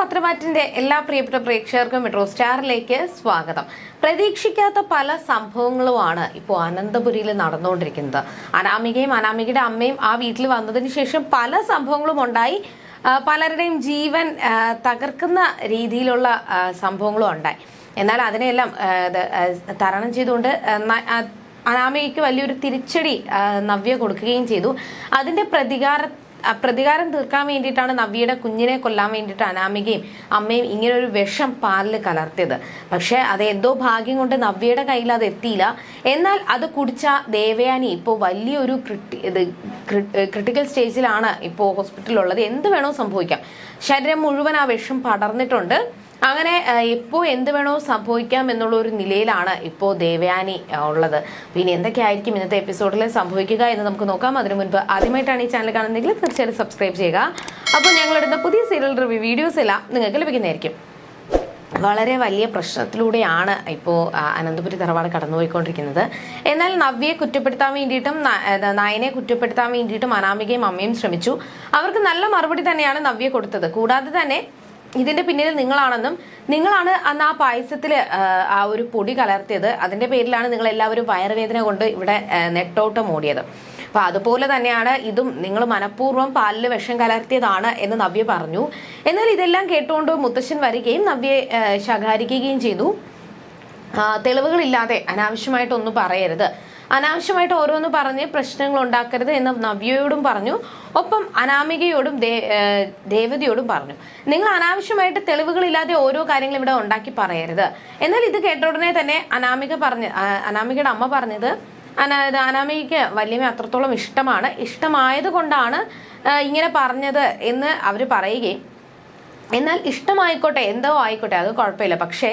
പത്രമാറ്റിന്റെ എല്ലാ പ്രിയപ്പെട്ട പ്രേക്ഷകർക്കും മെട്രോ സ്റ്റാറിലേക്ക് സ്വാഗതം. പ്രതീക്ഷിക്കാത്ത പല സംഭവങ്ങളുമാണ് ഇപ്പോൾ അനന്തപുരിയിൽ നടന്നുകൊണ്ടിരിക്കുന്നത്. അനാമികയും അനാമികയുടെ അമ്മയും ആ വീട്ടിൽ വന്നതിന് ശേഷം പല സംഭവങ്ങളും ഉണ്ടായി. പലരുടെയും ജീവൻ തകർക്കുന്ന രീതിയിലുള്ള സംഭവങ്ങളും ഉണ്ടായി. എന്നാൽ അതിനെല്ലാം തരണം ചെയ്തുകൊണ്ട് അനാമികയ്ക്ക് വലിയൊരു തിരിച്ചടി നവ്യ കൊടുക്കുകയും ചെയ്തു. അതിന്റെ പ്രതികാര പ്രതികാരം തീർക്കാൻ വേണ്ടിയിട്ടാണ് നവ്യയുടെ കുഞ്ഞിനെ കൊല്ലാൻ വേണ്ടിയിട്ട് അനാമികയും അമ്മയും ഇങ്ങനെ ഒരു വിഷം പാലിൽ കലർത്തിയത്. പക്ഷേ അത് എന്തോ ഭാഗ്യം കൊണ്ട് നവ്യയുടെ കയ്യിൽ അത് എത്തിയില്ല. എന്നാൽ അത് കുടിച്ച ദേവയാനി ഇപ്പോൾ വലിയൊരു ക്രിട്ടി ഇത് ക്രിട്ടിക്കൽ സ്റ്റേജിലാണ് ഇപ്പോൾ ഹോസ്പിറ്റലിലുള്ളത്. എന്ത് വേണോ സംഭവിക്കാം. ശരീരം മുഴുവൻ ആ വിഷം പടർന്നിട്ടുണ്ട്. അങ്ങനെ ഇപ്പോൾ എന്ത് വേണോ സംഭവിക്കാം എന്നുള്ള ഒരു നിലയിലാണ് ഇപ്പോൾ ദേവയാനി ഉള്ളത്. പിന്നെ എന്തൊക്കെയായിരിക്കും ഇന്നത്തെ എപ്പിസോഡിൽ സംഭവിക്കുക എന്ന് നമുക്ക് നോക്കാം. അതിനു മുൻപ് ആദ്യമായിട്ടാണ് ഈ ചാനൽ കാണുന്നതെങ്കിൽ തീർച്ചയായും സബ്സ്ക്രൈബ് ചെയ്യുക. അപ്പോൾ ഞങ്ങളിടുന്ന പുതിയ സീരിയൽ റിവ്യൂ വീഡിയോസ് എല്ലാം നിങ്ങൾക്ക് ലഭിക്കുന്നതായിരിക്കും. വളരെ വലിയ പ്രശ്നത്തിലൂടെയാണ് ഇപ്പോൾ അനന്തപുരി തറവാട് കടന്നുപോയിക്കൊണ്ടിരിക്കുന്നത്. എന്നാൽ നവ്യയെ കുറ്റപ്പെടുത്താൻ വേണ്ടിയിട്ടും നയനെ കുറ്റപ്പെടുത്താൻ വേണ്ടിയിട്ടും അനാമികയും അമ്മയും ശ്രമിച്ചു. അവർക്ക് നല്ല മറുപടി തന്നെയാണ് നവ്യ കൊടുത്തത്. കൂടാതെ തന്നെ ഇതിന്റെ പിന്നിൽ നിങ്ങളാണെന്നും നിങ്ങളാണ് അന്ന് ആ പായസത്തിൽ ആ ഒരു പൊടി കലർത്തിയത്. അതിന്റെ പേരിലാണ് നിങ്ങൾ എല്ലാവരും വയറുവേദന കൊണ്ട് ഇവിടെ നെട്ടോട്ടം ഓടിയത് അപ്പൊ അതുപോലെ തന്നെയാണ് ഇതും നിങ്ങൾ മനഃപൂർവം പാലിൽ വിഷം കലർത്തിയതാണ് എന്ന് നവ്യ പറഞ്ഞു. എന്നാൽ ഇതെല്ലാം കേട്ടുകൊണ്ട് മുത്തശ്ശൻ വരികയും നവ്യെ ശകാരിക്കുകയും ചെയ്തു. തെളിവുകളില്ലാതെ അനാവശ്യമായിട്ടൊന്നും പറയരുത്. അനാവശ്യമായിട്ട് ഓരോന്ന് പറഞ്ഞ് പ്രശ്നങ്ങൾ ഉണ്ടാക്കരുത് എന്ന് നവ്യയോടും പറഞ്ഞു. ഒപ്പം അനാമികയോടും ദേവതയോടും പറഞ്ഞു. നിങ്ങൾ അനാവശ്യമായിട്ട് തെളിവുകളില്ലാതെ ഓരോ കാര്യങ്ങൾ ഇവിടെ ഉണ്ടാക്കി പറയരുത്. എന്നാൽ ഇത് കേട്ട ഉടനെ തന്നെ അനാമിക പറഞ്ഞ അനാമികയുടെ അമ്മ പറഞ്ഞത് അനാ അനാമികയ്ക്ക് വല്യമ്മ അത്രത്തോളം ഇഷ്ടമാണ്. ഇഷ്ടമായത് കൊണ്ടാണ് ഇങ്ങനെ പറഞ്ഞത് എന്ന് അവർ പറയുകയും എന്നാൽ ഇഷ്ടമായിക്കോട്ടെ എന്തോ ആയിക്കോട്ടെ അത് കുഴപ്പമില്ല. പക്ഷേ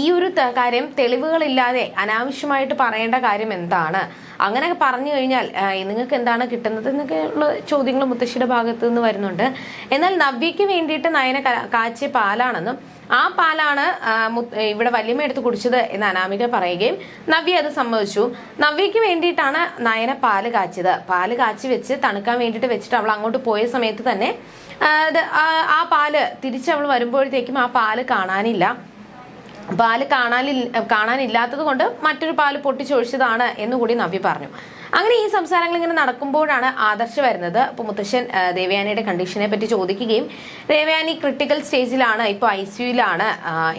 ഈ ഒരു കാര്യം തെളിവുകളില്ലാതെ അനാവശ്യമായിട്ട് പറയേണ്ട കാര്യം എന്താണ്? അങ്ങനെ പറഞ്ഞു കഴിഞ്ഞാൽ നിങ്ങൾക്ക് എന്താണ് കിട്ടുന്നത് എന്നൊക്കെ ഉള്ള ചോദ്യങ്ങൾ മുത്തശ്ശിയുടെ ഭാഗത്ത് നിന്ന് വരുന്നുണ്ട്. എന്നാൽ നവ്യയ്ക്ക് വേണ്ടിയിട്ട് നയന കാച്ചിയ പാലാണെന്നും ആ പാലാണ് ഇവിടെ വല്യമ്മ എടുത്ത് കുടിച്ചത് എന്ന് അനാമിക പറയുകയും നവ്യ അത് സമ്മതിച്ചു. നവ്യയ്ക്ക് വേണ്ടിയിട്ടാണ് നയന പാൽ കാച്ചിയത്. പാൽ കാച്ചി വെച്ച് തണുക്കാൻ വേണ്ടിയിട്ട് വെച്ചിട്ട് അവൾ അങ്ങോട്ട് പോയ സമയത്ത് തന്നെ ആ, പാൽ തിരിച്ചവൾ വരുമ്പോഴത്തേക്കും ആ പാൽ കാണാനില്ല. പാൽ കാണാനില്ല കാണാനില്ലാത്തത് കൊണ്ട് മറ്റൊരു പാൽ പൊട്ടിച്ചൊഴിച്ചതാണ് എന്നുകൂടി നവ്യ പറഞ്ഞു. അങ്ങനെ ഈ സംസാരങ്ങൾ ഇങ്ങനെ നടക്കുമ്പോഴാണ് ആദർശ് വരുന്നത്. അപ്പോൾ മുത്തശ്ശൻ ദേവയാനിയുടെ കണ്ടീഷനെ പറ്റി ചോദിക്കുകയും ദേവയാനി ക്രിട്ടിക്കൽ സ്റ്റേജിലാണ് ഇപ്പോൾ ഐ സിയുലാണ്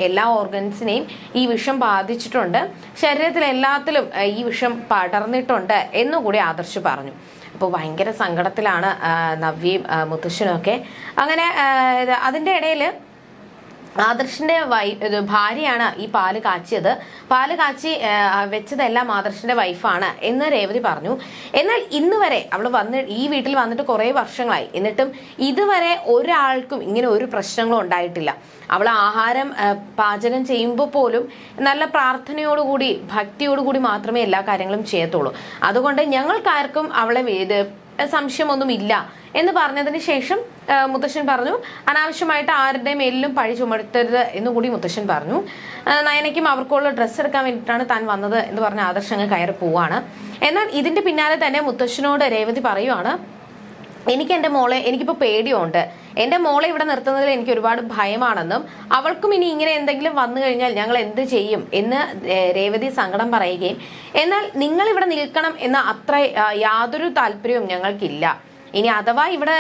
എല്ലാ ഓർഗൻസിനെയും ഈ വിഷം ബാധിച്ചിട്ടുണ്ട്. ശരീരത്തിൽ എല്ലാത്തിലും ഈ വിഷം പടർന്നിട്ടുണ്ട് എന്നുകൂടി ആദർശ് പറഞ്ഞു. അപ്പോൾ ഭയങ്കര സങ്കടത്തിലാണ് നവ്യയും മുത്തശ്ശനും ഒക്കെ അങ്ങനെ അതിന്റെ ഇടയിൽ ആദർശിന്റെ വൈ ഭാര്യയാണ് ഈ പാൽ കാച്ചിയത്. പാൽ കാച്ചി വെച്ചതെല്ലാം ആദർശിന്റെ വൈഫാണ് എന്ന് രേവതി പറഞ്ഞു. എന്നാൽ ഇന്ന് വരെ അവൾ വന്ന് ഈ വീട്ടിൽ വന്നിട്ട് കുറേ വർഷങ്ങളായി. എന്നിട്ടും ഇതുവരെ ഒരാൾക്കും ഇങ്ങനെ ഒരു പ്രശ്നങ്ങളും ഉണ്ടായിട്ടില്ല. അവൾ ആഹാരം പാചകം ചെയ്യുമ്പോൾ പോലും നല്ല പ്രാർത്ഥനയോടുകൂടി ഭക്തിയോടുകൂടി മാത്രമേ എല്ലാ കാര്യങ്ങളും ചെയ്യത്തുള്ളൂ. അതുകൊണ്ട് ഞങ്ങൾക്കാർക്കും അവളെ സംശയമൊന്നുമില്ല എന്ന് പറഞ്ഞതിന് ശേഷം മുത്തശ്ശൻ പറഞ്ഞു അനാവശ്യമായിട്ട് ആരുടെ മേലിലും പഴി ചുമത്തരുത് എന്നുകൂടി മുത്തശ്ശൻ പറഞ്ഞു. നയനയ്ക്കും അവർക്കുള്ള ഡ്രസ്സ് എടുക്കാൻ വേണ്ടിയിട്ടാണ് താൻ വന്നത് എന്ന് പറഞ്ഞ ആദർശങ്ങൾ കയറി പോവാണ്. എന്നാൽ ഇതിന്റെ പിന്നാലെ തന്നെ മുത്തശ്ശനോട് രേവതി പറയുവാണ് എനിക്ക് എന്റെ മോളെ എനിക്കിപ്പോൾ പേടിയുണ്ട്. എന്റെ മോളെ ഇവിടെ നിർത്തുന്നതിൽ എനിക്ക് ഒരുപാട് ഭയമാണെന്നും അവൾക്കും ഇനി ഇങ്ങനെ എന്തെങ്കിലും വന്നു കഴിഞ്ഞാൽ ഞങ്ങൾ എന്ത് ചെയ്യും? എന്ന് രേവതി സങ്കടം പറയുകയും എന്നാൽ നിങ്ങൾ ഇവിടെ നിൽക്കണം എന്ന അത്ര യാതൊരു താല്പര്യവും ഞങ്ങൾക്കില്ല. ഇനി അഥവാ ഇവിടെ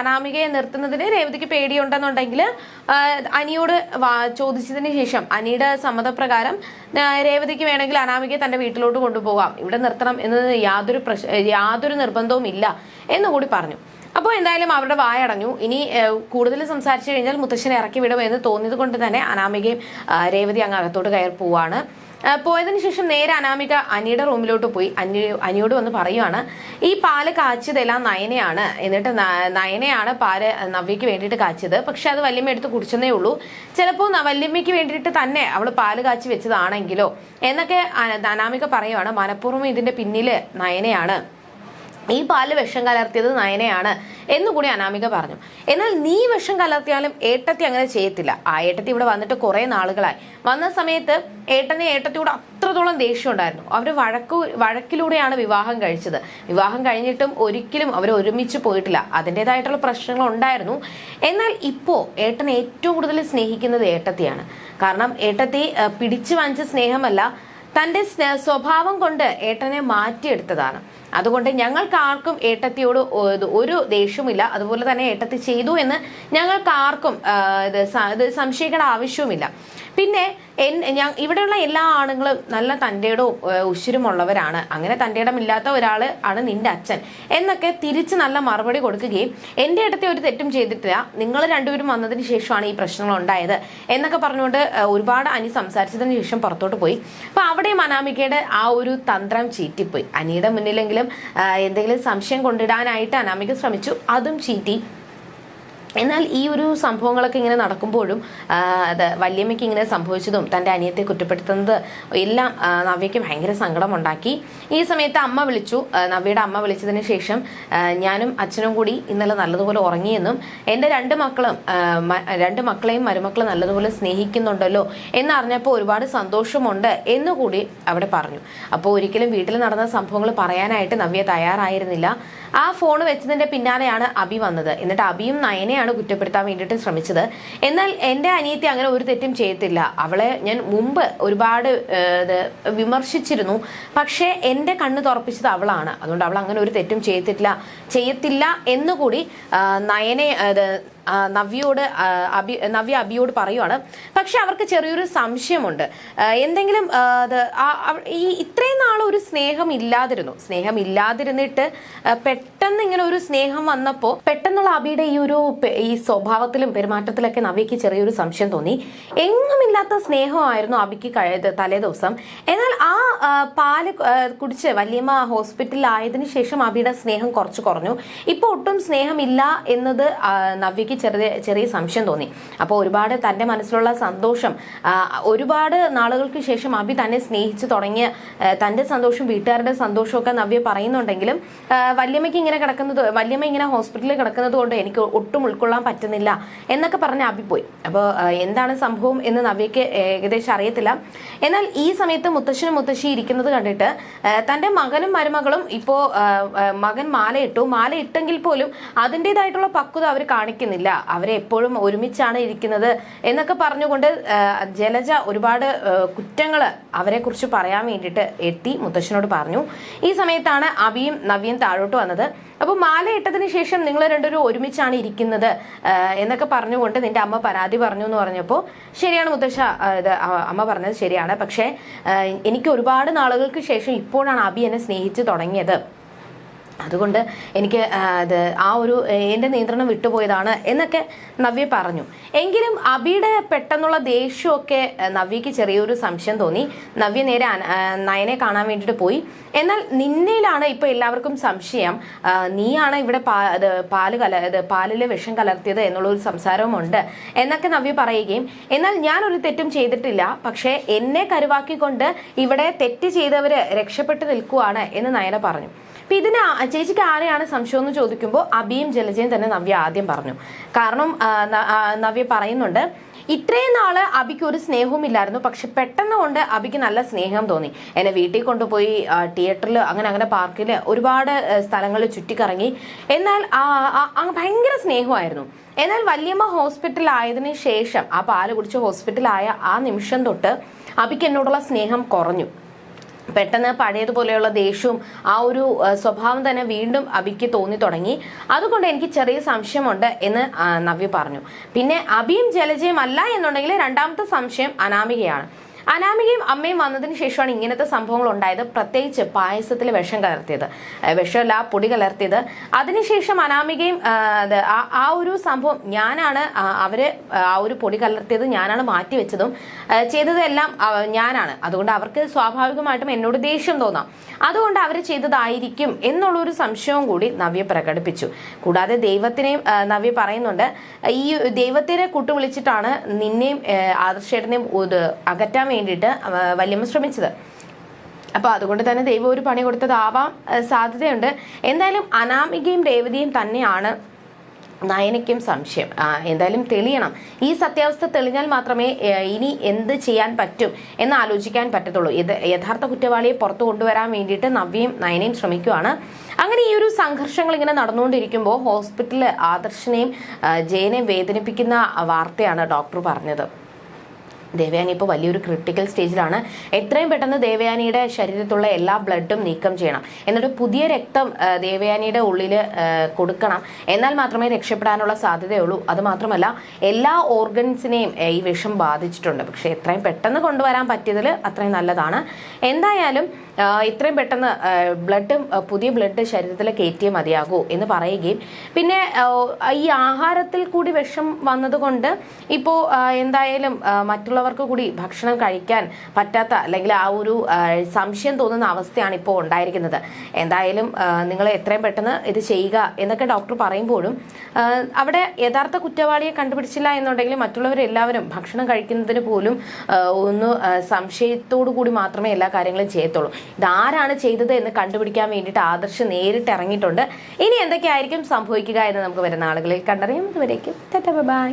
അനാമികയെ നിർത്തുന്നതിന് രേവതിക്ക് പേടിയുണ്ടെന്നുണ്ടെങ്കിൽ അനിയോട് ചോദിച്ചതിന് ശേഷം അനിയുടെ സമ്മതപ്രകാരം രേവതിക്ക് വേണമെങ്കിൽ അനാമികയെ തന്റെ വീട്ടിലോട്ട് കൊണ്ടുപോകാം. ഇവിടെ നിർത്തണം എന്നത് യാതൊരു യാതൊരു നിർബന്ധവും ഇല്ല എന്നുകൂടി പറഞ്ഞു. അപ്പോൾ എന്തായാലും അവരുടെ വായടഞ്ഞു. ഇനി കൂടുതൽ സംസാരിച്ചു കഴിഞ്ഞാൽ മുത്തശ്ശനെ ഇറക്കി വിടുമെന്ന് തോന്നിയത് കൊണ്ട് തന്നെ അനാമികയും രേവതി അങ്ങ് അകത്തോട്ട് കയറി പോവാണ്. പോയതിനു ശേഷം നേരെ അനാമിക അനിയുടെ റൂമിലോട്ട് പോയി. അനി അനിയോട് വന്ന് പറയുവാണ് ഈ പാൽ കാച്ചിയതെല്ലാം നയനയാണ്. എന്നിട്ട് നയനയാണ് പാൽ നവ്യയ്ക്ക് വേണ്ടിയിട്ട് കാച്ചിയത്. പക്ഷെ അത് വല്യമ്മ എടുത്ത് കുടിച്ചെന്നേ ഉള്ളൂ. ചിലപ്പോൾ വല്യമ്മയ്ക്ക് വേണ്ടിയിട്ട് തന്നെ അവൾ പാൽ കാച്ചി വെച്ചതാണെങ്കിലോ എന്നൊക്കെ അനാമിക പറയുവാണ്. മനഃപൂർവം ഇതിന്റെ പിന്നിൽ നയനയാണ്. ഈ പാൽ വിഷം കലർത്തിയത് നയനയാണ് എന്നുകൂടി അനാമിക പറഞ്ഞു. എന്നാൽ നീ വിഷം കലർത്തിയാലും ഏട്ടത്തി അങ്ങനെ ചെയ്യത്തില്ല. ആ ഏട്ടത്തി ഇവിടെ വന്നിട്ട് കുറെ നാളുകളായി. വന്ന സമയത്ത് ഏട്ടനെ ഏട്ടത്തിയോട് അത്രത്തോളം ദേഷ്യം ഉണ്ടായിരുന്നു. അവർ വഴക്കു വഴക്കിലൂടെയാണ് വിവാഹം കഴിച്ചത്. വിവാഹം കഴിഞ്ഞിട്ടും ഒരിക്കലും അവർ ഒരുമിച്ച് പോയിട്ടില്ല. അതിന്റെതായിട്ടുള്ള പ്രശ്നങ്ങൾ ഉണ്ടായിരുന്നു. എന്നാൽ ഇപ്പോൾ ഏട്ടൻ ഏറ്റവും കൂടുതൽ സ്നേഹിക്കുന്നത് ഏട്ടത്തിയാണ്. കാരണം ഏട്ടത്തി പിടിച്ചു വാങ്ങിച്ച സ്നേഹമല്ല തന്റെ സ്വഭാവം കൊണ്ട് ഏട്ടനെ മാറ്റിയെടുത്തതാണ്. അതുകൊണ്ട് ഞങ്ങൾക്ക് ആർക്കും ഏട്ടത്തിയോട് ഒരു ദേഷ്യമില്ല അതുപോലെ തന്നെ ഏട്ടത്തി ചെയ്തു എന്ന് ഞങ്ങൾക്ക് ആർക്കും ഇത് സംശയിക്കേണ്ട ആവശ്യവുമില്ല. പിന്നെ ഞാൻ ഇവിടെയുള്ള എല്ലാ ആണുങ്ങളും നല്ല തന്റെയിടവും ഉശിരുമുള്ളവരാണ്. അങ്ങനെ തന്റെ ഇടമില്ലാത്ത ഒരാൾ ആണ് നിന്റെ അച്ഛൻ. എന്നൊക്കെ തിരിച്ച് നല്ല മറുപടി കൊടുക്കുകയും എന്റെ ഇടത്തെ ഒരു തെറ്റും ചെയ്തിട്ടില്ല. നിങ്ങൾ രണ്ടുപേരും വന്നതിന് ശേഷമാണ് ഈ പ്രശ്നങ്ങൾ ഉണ്ടായത് എന്നൊക്കെ പറഞ്ഞുകൊണ്ട് ഒരുപാട് അനി സംസാരിച്ചതിന് ശേഷം പുറത്തോട്ട് പോയി. അപ്പോൾ അവിടെയും അനാമികയുടെ ആ ഒരു തന്ത്രം ചീറ്റിപ്പോയി. അനിയുടെ മുന്നിലെങ്കിലും എന്തെങ്കിലും സംശയം കൊണ്ടിടാനായിട്ട് അനാമിക ശ്രമിച്ചു. അതും ചീറ്റി. എന്നാൽ ഈ ഒരു സംഭവങ്ങളൊക്കെ ഇങ്ങനെ നടക്കുമ്പോഴും അത് വല്യമ്മയ്ക്ക് ഇങ്ങനെ സംഭവിച്ചതും തന്റെ അനിയത്തെ കുറ്റപ്പെടുത്തുന്നത് എല്ലാം നവ്യയ്ക്ക് ഭയങ്കര സങ്കടമുണ്ടാക്കി. ഈ സമയത്ത് അമ്മ വിളിച്ചു. നവ്യയുടെ അമ്മ വിളിച്ചതിന് ശേഷം ഞാനും അച്ഛനും കൂടി ഇന്നലെ നല്ലതുപോലെ ഉറങ്ങിയെന്നും എന്റെ രണ്ട് മക്കളും രണ്ട് മക്കളെയും മരുമക്കളും നല്ലതുപോലെ സ്നേഹിക്കുന്നുണ്ടല്ലോ എന്നറിഞ്ഞപ്പോൾ ഒരുപാട് സന്തോഷമുണ്ട് എന്നുകൂടി അവിടെ പറഞ്ഞു. അപ്പോൾ ഒരിക്കലും വീട്ടിൽ നടന്ന സംഭവങ്ങൾ പറയാനായിട്ട് നവ്യ തയ്യാറായിരുന്നില്ല. ആ ഫോൺ വെച്ചതിന്റെ പിന്നാലെയാണ് അബി വന്നത്. എന്നിട്ട് അബിയും നയനെയാണ് കുറ്റപ്പെടുത്താൻ വേണ്ടിയിട്ട് ശ്രമിച്ചത്. എന്നാൽ എന്റെ അനിയത്തി അങ്ങനെ ഒരു തെറ്റും ചെയ്യത്തില്ല അവളെ ഞാൻ മുമ്പ് ഒരുപാട് വിമർശിച്ചിരുന്നു. പക്ഷേ എന്റെ കണ്ണ് തുറപ്പിച്ചത് അവളാണ്. അതുകൊണ്ട് അവൾ അങ്ങനെ ഒരു തെറ്റും ചെയ്യത്തില്ല ചെയ്യത്തില്ല എന്നുകൂടി നയനെ നവ്യയോട് അഭി നവ്യ അബിയോട് പറയുവാണ്. പക്ഷെ അവർക്ക് ചെറിയൊരു സംശയമുണ്ട്. എന്തെങ്കിലും ഈ ഇത്രയും നാൾ ഒരു സ്നേഹം ഇല്ലാതിരുന്നു. സ്നേഹം ഇല്ലാതിരുന്നിട്ട് പെട്ടെന്ന് ഇങ്ങനെ ഒരു സ്നേഹം വന്നപ്പോൾ പെട്ടെന്നുള്ള അബിയുടെ ഈ ഒരു ഈ സ്വഭാവത്തിലും പെരുമാറ്റത്തിലൊക്കെ നവ്യക്ക് ചെറിയൊരു സംശയം തോന്നി. എങ്ങുമില്ലാത്ത സ്നേഹമായിരുന്നു അബിക്ക് കഴിയത് തലേ ദിവസം. എന്നാൽ ആ പാൽ കുടിച്ച് വല്യമ്മ ഹോസ്പിറ്റലിൽ ആയതിനു ശേഷം അബിയുടെ സ്നേഹം കുറച്ച് കുറഞ്ഞു. ഇപ്പോൾ ഒട്ടും സ്നേഹമില്ല എന്നത് ആ, നവ്യക്ക് ചെറിയ ചെറിയ സംശയം തോന്നി. അപ്പോൾ ഒരുപാട് തന്റെ മനസ്സിലുള്ള സന്തോഷം ഒരുപാട് നാളുകൾക്ക് ശേഷം അബി തന്നെ സ്നേഹിച്ച് തുടങ്ങിയ തന്റെ സന്തോഷം വീട്ടുകാരുടെ സന്തോഷമൊക്കെ നവ്യ പറയുന്നുണ്ടെങ്കിലും വല്യമ്മയ്ക്ക് ഇങ്ങനെ കിടക്കുന്നത് വല്യമ്മ ഇങ്ങനെ ഹോസ്പിറ്റലിൽ കിടക്കുന്നത് കൊണ്ട് എനിക്ക് ഒട്ടും ഉൾക്കൊള്ളാൻ പറ്റുന്നില്ല എന്നൊക്കെ പറഞ്ഞ് അബി പോയി. അപ്പോൾ എന്താണ് സംഭവം എന്ന് നവ്യയ്ക്ക് ഏകദേശം അറിയത്തില്ല. എന്നാൽ ഈ സമയത്ത് മുത്തശ്ശനും മുത്തശ്ശി ഇരിക്കുന്നത് കണ്ടിട്ട് തന്റെ മകനും മരുമകളും ഇപ്പോൾ മകൻ മാലയിട്ടു മാല ഇട്ടെങ്കിൽ പോലും അതിന്റെതായിട്ടുള്ള പക്വത അവർ കാണിക്കുന്നില്ല. അവരെ എപ്പോഴും ഒരുമിച്ചാണ് ഇരിക്കുന്നത് എന്നൊക്കെ പറഞ്ഞുകൊണ്ട് ജലജ ഒരുപാട് കുറ്റങ്ങൾ അവരെ കുറിച്ച് പറയാൻ വേണ്ടിയിട്ട് എത്തി മുത്തശ്ശനോട് പറഞ്ഞു. ഈ സമയത്താണ് അബിയും നവ്യയും താഴോട്ട് വന്നത്. അപ്പോൾ മാല ഇട്ടതിന് ശേഷം നിങ്ങൾ രണ്ടുപേരും ഒരുമിച്ചാണ് ഇരിക്കുന്നത് എന്നൊക്കെ പറഞ്ഞുകൊണ്ട് നിന്റെ അമ്മ പരാതി പറഞ്ഞു എന്ന് പറഞ്ഞപ്പോൾ ശരിയാണ് മുത്തശ്ശ ഇത് അമ്മ പറഞ്ഞത് ശരിയാണ്. പക്ഷേ എനിക്ക് ഒരുപാട് നാളുകൾക്ക് ശേഷം ഇപ്പോഴാണ് അബി എന്നെ സ്നേഹിച്ച് തുടങ്ങിയത്. അതുകൊണ്ട് എനിക്ക് അത് ആ ഒരു എന്റെ നിയന്ത്രണം വിട്ടുപോയതാണ് എന്നൊക്കെ നവ്യ പറഞ്ഞു. എങ്കിലും അബിയുടെ പെട്ടെന്നുള്ള ദേഷ്യമൊക്കെ നവ്യക്ക് ചെറിയൊരു സംശയം തോന്നി. നവ്യ നേരെ നയനെ കാണാൻ വേണ്ടിയിട്ട് പോയി. എന്നാൽ നിന്നയിലാണ് ഇപ്പൊ എല്ലാവർക്കും സംശയം നീയാണ് ഇവിടെ പാ പാൽ കല പാലിലെ വിഷം കലർത്തിയത് എന്നുള്ള ഒരു സംസാരവുമുണ്ട് എന്നൊക്കെ നവ്യ പറയുകയും എന്നാൽ ഞാൻ ഒരു തെറ്റും ചെയ്തിട്ടില്ല. പക്ഷേ എന്നെ കരുവാക്കിക്കൊണ്ട് ഇവിടെ തെറ്റ് ചെയ്തവര് രക്ഷപ്പെട്ടു നിൽക്കുവാണ് എന്ന് നയന പറഞ്ഞു. അപ്പൊ ഇതിന് ചേച്ചിക്ക് ആരെയാണ് സംശയം എന്ന് ചോദിക്കുമ്പോൾ അബിയും ജലജയും തന്നെ നവ്യ ആദ്യം പറഞ്ഞു. കാരണം നവ്യ പറയുന്നുണ്ട് ഇത്രയും നാൾ അബിക്ക് ഒരു സ്നേഹവും ഇല്ലായിരുന്നു. പക്ഷെ പെട്ടെന്ന് കൊണ്ട് അബിക്ക് നല്ല സ്നേഹം തോന്നി. എന്നെ വീട്ടിൽ കൊണ്ടുപോയി തിയേറ്ററിൽ അങ്ങനെ അങ്ങനെ പാർക്കിൽ ഒരുപാട് സ്ഥലങ്ങളിൽ ചുറ്റിക്കറങ്ങി. എന്നാൽ ഭയങ്കര സ്നേഹമായിരുന്നു. എന്നാൽ വല്യമ്മ ഹോസ്പിറ്റൽ ആയതിനു ശേഷം ആ പാൽ കുടിച്ച് ഹോസ്പിറ്റലായ ആ നിമിഷം തൊട്ട് അബിക്ക് എന്നോടുള്ള സ്നേഹം കുറഞ്ഞു. പെട്ടെന്ന് പഴയതുപോലെയുള്ള ദേഷ്യവും ആ ഒരു സ്വഭാവം തന്നെ വീണ്ടും അബിക്ക് തോന്നി തുടങ്ങി. അതുകൊണ്ട് എനിക്ക് ചെറിയ സംശയമുണ്ട് എന്ന് നവ്യ പറഞ്ഞു. പിന്നെ അബിയും ജലജയും അല്ല എന്നുണ്ടെങ്കിൽ രണ്ടാമത്തെ സംശയം അനാമികയാണ്. അനാമികയും അമ്മയും വന്നതിന് ശേഷമാണ് ഇങ്ങനത്തെ സംഭവങ്ങൾ ഉണ്ടായത് പ്രത്യേകിച്ച് പായസത്തിൽ വിഷം കലർത്തിയത്. വിഷമല്ല പൊടി കലർത്തിയത്. അതിനുശേഷം അനാമികയും ആ, ഒരു സംഭവം ഞാനാണ് അവർ ആ ഒരു പൊടി കലർത്തിയത് ഞാനാണ് മാറ്റി വെച്ചതും ചെയ്തതെല്ലാം ഞാനാണ്. അതുകൊണ്ട് അവർക്ക് സ്വാഭാവികമായിട്ടും എന്നോട് ദേഷ്യം തോന്നാം. അതുകൊണ്ട് അവർ ചെയ്തതായിരിക്കും എന്നുള്ളൊരു സംശയവും കൂടി നവ്യ പ്രകടിപ്പിച്ചു. കൂടാതെ ദൈവത്തിനെയും നവ്യ പറയുന്നുണ്ട് ഈ ദൈവത്തിനെ കൂട്ടുവിളിച്ചിട്ടാണ് നിന്നെയും ആദർശേട്ടനെയും അകറ്റാൻ വേണ്ടിയിട്ട് വല്യമ്മ ശ്രമിച്ചത്. അപ്പോൾ അതുകൊണ്ട് തന്നെ ദൈവം ഒരു പണി കൊടുത്തതാവാം സാധ്യതയുണ്ട്. എന്തായാലും അനാമികയും രേവതിയും തന്നെയാണ് നയനയ്ക്കും സംശയം. എന്തായാലും തെളിയണം. ഈ സത്യാവസ്ഥ തെളിഞ്ഞാൽ മാത്രമേ ഇനി എന്ത് ചെയ്യാൻ പറ്റും എന്ന് ആലോചിക്കാൻ പറ്റത്തുള്ളൂ. ഇത് യഥാർത്ഥ കുറ്റവാളിയെ പുറത്തു കൊണ്ടുവരാൻ വേണ്ടിയിട്ട് നവ്യയും നയനയും ശ്രമിക്കുവാണ്. അങ്ങനെ ഈ ഒരു സംഘർഷങ്ങൾ ഇങ്ങനെ നടന്നുകൊണ്ടിരിക്കുമ്പോൾ ഹോസ്പിറ്റലിൽ ആദർശനെയും ജയനെയും വേദനിപ്പിക്കുന്ന വാർത്തയാണ് ഡോക്ടർ പറഞ്ഞത്. ദേവയാനി ഇപ്പോൾ വലിയൊരു ക്രിട്ടിക്കൽ സ്റ്റേജിലാണ് എത്രയും പെട്ടെന്ന് ദേവയാനിയുടെ ശരീരത്തുള്ള എല്ലാ ബ്ലഡും നീക്കം ചെയ്യണം. എന്നിട്ട് പുതിയ രക്തം ദേവയാനിയുടെ ഉള്ളിൽ കൊടുക്കണം. എന്നാൽ മാത്രമേ രക്ഷപ്പെടാനുള്ള സാധ്യതയുള്ളൂ. അതുമാത്രമല്ല എല്ലാ ഓർഗൻസിനെയും ഈ വിഷം ബാധിച്ചിട്ടുണ്ട്. പക്ഷേ എത്രയും പെട്ടെന്ന് കൊണ്ടുവരാൻ പറ്റിയതിൽ അത്രയും നല്ലതാണ്. എന്തായാലും ഇത്രയും പെട്ടെന്ന് ബ്ലഡ് പുതിയ ബ്ലഡ് ശരീരത്തിൽ കയറ്റിയേ മതിയാകൂ എന്ന് പറയുകയും. പിന്നെ ഈ ആഹാരത്തിൽ കൂടി വിഷം വന്നതുകൊണ്ട് ഇപ്പോൾ എന്തായാലും മറ്റുള്ളവർക്ക് കൂടി ഭക്ഷണം കഴിക്കാൻ പറ്റാത്ത അല്ലെങ്കിൽ ആ ഒരു സംശയം തോന്നുന്ന അവസ്ഥയാണ് ഇപ്പോൾ ഉണ്ടായിരിക്കുന്നത്. എന്തായാലും നിങ്ങൾ എത്രയും പെട്ടെന്ന് ഇത് ചെയ്യുക എന്നൊക്കെ ഡോക്ടർ പറയുമ്പോഴും അവിടെ യഥാർത്ഥ കുറ്റവാളിയെ കണ്ടുപിടിച്ചില്ല എന്നുണ്ടെങ്കിൽ മറ്റുള്ളവരെല്ലാവരും ഭക്ഷണം കഴിക്കുന്നതിന് പോലും ഒന്ന് സംശയത്തോടു കൂടി മാത്രമേ എല്ലാ കാര്യങ്ങളും ചെയ്യത്തുള്ളൂ. ഇതാരാണ് ചെയ്തത് എന്ന് കണ്ടുപിടിക്കാൻ വേണ്ടിയിട്ട് ആദർശ് നേരിട്ട് ഇറങ്ങിയിട്ടുണ്ട്. ഇനി എന്തൊക്കെയായിരിക്കും സംഭവിക്കുക എന്ന് നമുക്ക് വരുന്ന ആളുകളിൽ കണ്ടറിയാം. ഇതുവരേക്കും ബൈ.